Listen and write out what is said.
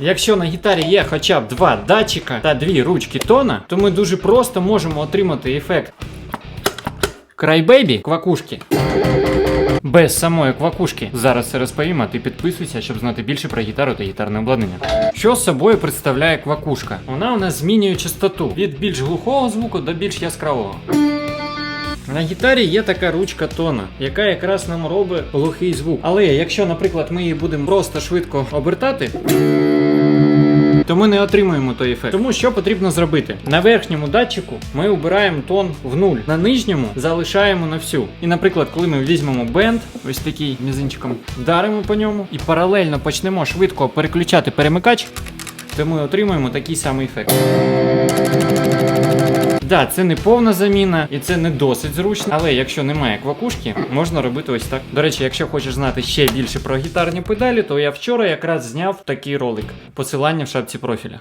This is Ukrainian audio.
Якщо на гітарі є хоча б два датчика та дві ручки тона, то ми дуже просто можемо отримати ефект крайбейбі квакушки. Без самої квакушки. Зараз це розповім, а ти підписуйся, щоб знати більше про гітару та гітарне обладнання. Що собою представляє квакушка? Вона у нас змінює частоту від більш глухого звуку до більш яскравого. На гітарі є така ручка тона, яка якраз нам робить глухий звук. Але якщо, наприклад, ми її будемо просто швидко обертати, то ми не отримуємо той ефект. Тому що потрібно зробити? На верхньому датчику ми обираємо тон в нуль, на нижньому залишаємо на всю. І, наприклад, коли ми візьмемо бенд, ось такий мізинчиком, вдаримо по ньому і паралельно почнемо швидко переключати перемикач, то ми отримуємо такий самий ефект. Да, це не повна заміна і це не досить зручно, але якщо немає квакушки, можна робити ось так. До речі, якщо хочеш знати ще більше про гітарні педалі, то я вчора якраз зняв такий ролик. Посилання в шапці профіля.